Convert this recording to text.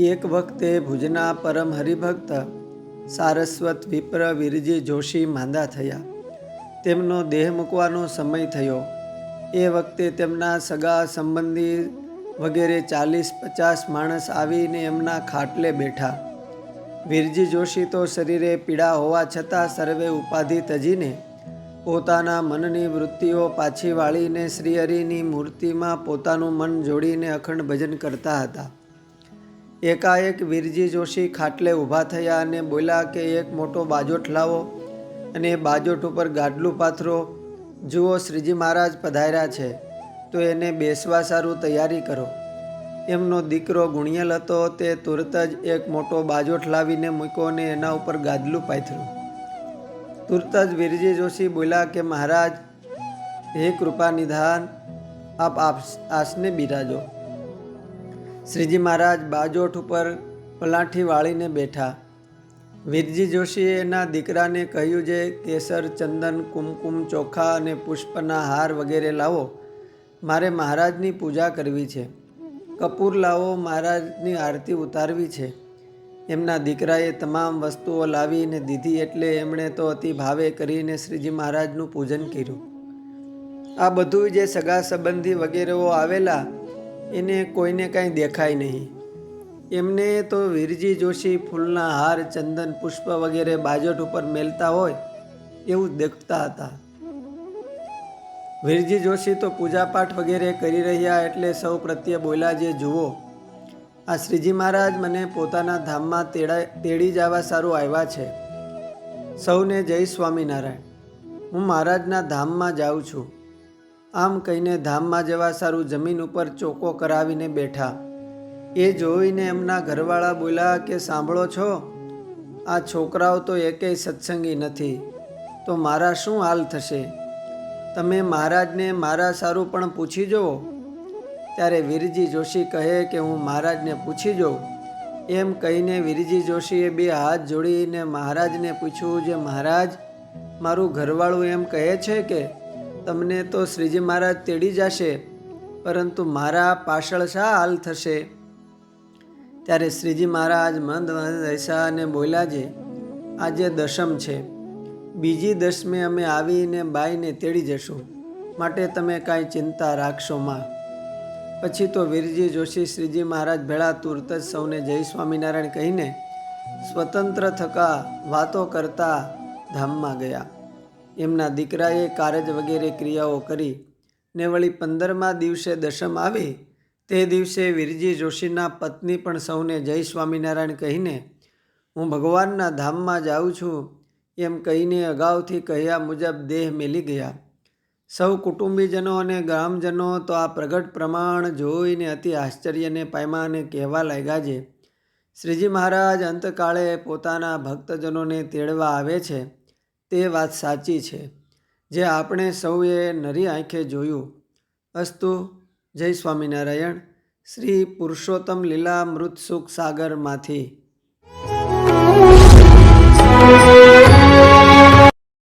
એક વખતે ભુજના પરમ હરિભક્ત સારસ્વત વિપ્ર વિરજી જોશી માંદા થયા. તેમનો દેહ મૂકવાનો સમય થયો. એ વખતે તેમના સગા સંબંધી વગેરે ચાલીસ પચાસ માણસ આવીને એમના ખાટલે બેઠા. વીરજી જોશી તો શરીરે પીડા હોવા છતાં સર્વે ઉપાધિ તજીને પોતાના મનની વૃત્તિઓ પાછી વાળીને શ્રીહરિની મૂર્તિમાં પોતાનું મન જોડીને અખંડ ભજન કરતા હતા. એકાએક વીરજી જોશી ખાટલે ઊભા થયા અને બોલ્યા કે, એક મોટો બાજોટ લાવો. અને એ બાજોઠ ઉપર ગાડલું પાથરો, જુઓ, શ્રીજી મહારાજ પધાર્યા છે. તો એને બેસવા સારું તૈયારી કરો. એમનો દીકરો ગુણિયલ હતો, તે તુરત જ એક મોટો બાજોઠ લાવીને મૂક્યો અને એના ઉપર ગાદલું પાથર્યું. તુરત જ વીરજી જોશી બોલ્યા કે, મહારાજ, હે કૃપા નિધાન આપ- આસને બિરાજો. શ્રીજી મહારાજ બાજોઠ ઉપર પલાઠી વાળીને બેઠા. વીરજી જોશીએ એના દીકરાને કહ્યું જે કેસર, ચંદન, કુમકુમ, ચોખા અને પુષ્પના હાર વગેરે લાવો. મારે મહારાજની પૂજા કરવી છે. કપૂર લાવો મહારાજની આરતી ઉતારવી છે. એમના દીકરાએ તમામ વસ્તુઓ લાવીને દીધી એટલે એમણે તો અતિ ભાવે કરીને શ્રીજી મહારાજનું પૂજન કર્યું. આ બધું જે સગા સંબંધી વગેરેઓ આવેલા એને કોઈને કાંઈ દેખાય નહીં. એમને તો વીરજી જોશી ફૂલના હાર, ચંદન પુષ્પ વગેરે બાજોટ ઉપર મેલતા હોય એવું દેખતા હતા. વીરજી જોશી તો પૂજાપાઠ વગેરે કરી રહ્યા એટલે સૌ પ્રત્યે બોલ્યા, જે જુઓ, આ શ્રીજી મહારાજ મને પોતાના ધામમાં તેડા, તેડી જવા સારું આવ્યા છે. સૌને જય સ્વામિનારાયણ. હું મહારાજના ધામમાં જાઉં છું. આમ કહીને ધામમાં જવા સારું જમીન ઉપર ચોકો કરાવીને બેઠા. એ જોઈને એમના ઘરવાળા બોલ્યા કે સાંભળો છો? આ છોકરાઓ તો એકેય સત્સંગી નથી. તો મારા શું હાલ થશે? તમે મહારાજને મારા સારું પણ પૂછી જુઓ ત્યારે વીરજી જોશી કહે કે હું મહારાજને પૂછી જોઉં. એમ કહીને વીરજી જોશીએ બે હાથ જોડીને મહારાજને પૂછ્યું જે મહારાજ, મારું ઘરવાળું એમ કહે છે કે તમને તો શ્રીજી મહારાજ તેડી જશે, પરંતુ મારા પાછળ શા હાલ થશે? ત્યારે શ્રીજી મહારાજ મંદ અને બોલ્યા છે, આજે દશમ છે. બીજી દશમે અમે આવીને બાઈને તેડી જશું. માટે તમે કાંઈ ચિંતા રાખશો માં. પછી તો વીરજી જોશી શ્રીજી મહારાજ ભેળા તુરત જ સૌને જય સ્વામિનારાયણ કહીને સ્વતંત્ર થકા વાતો કરતા ધામમાં ગયા. એમના દીકરાએ કારજ વગેરે ક્રિયાઓ કરી ને વળી પંદરમા દિવસે દશમ આવી તે દિવસે વીરજી જોશીના પત્ની પણ સૌને જય સ્વામિનારાયણ કહીને, હું ભગવાનના ધામમાં જાઉં છું. એમ કહીને અગાઉથી કહ્યા મુજબ દેહ મેલી ગયા. સૌ કુટુંબીજનો અને ગ્રામજનો તો આ પ્રગટ પ્રમાણ જોઈને અતિ આશ્ચર્યને પામ્યા અને કહેવા લાગ્યા છે. શ્રીજી મહારાજ અંતકાળે પોતાના ભક્તજનોને તેડવા આવે છે. તે વાત સાચી છે. જે આપણે સૌએ નરી આંખે જોયું. અસ્તુ, જય સ્વામિનારાયણ. શ્રી પુરુષોત્તમ લીલા મૃત સુખ સાગરમાંથી.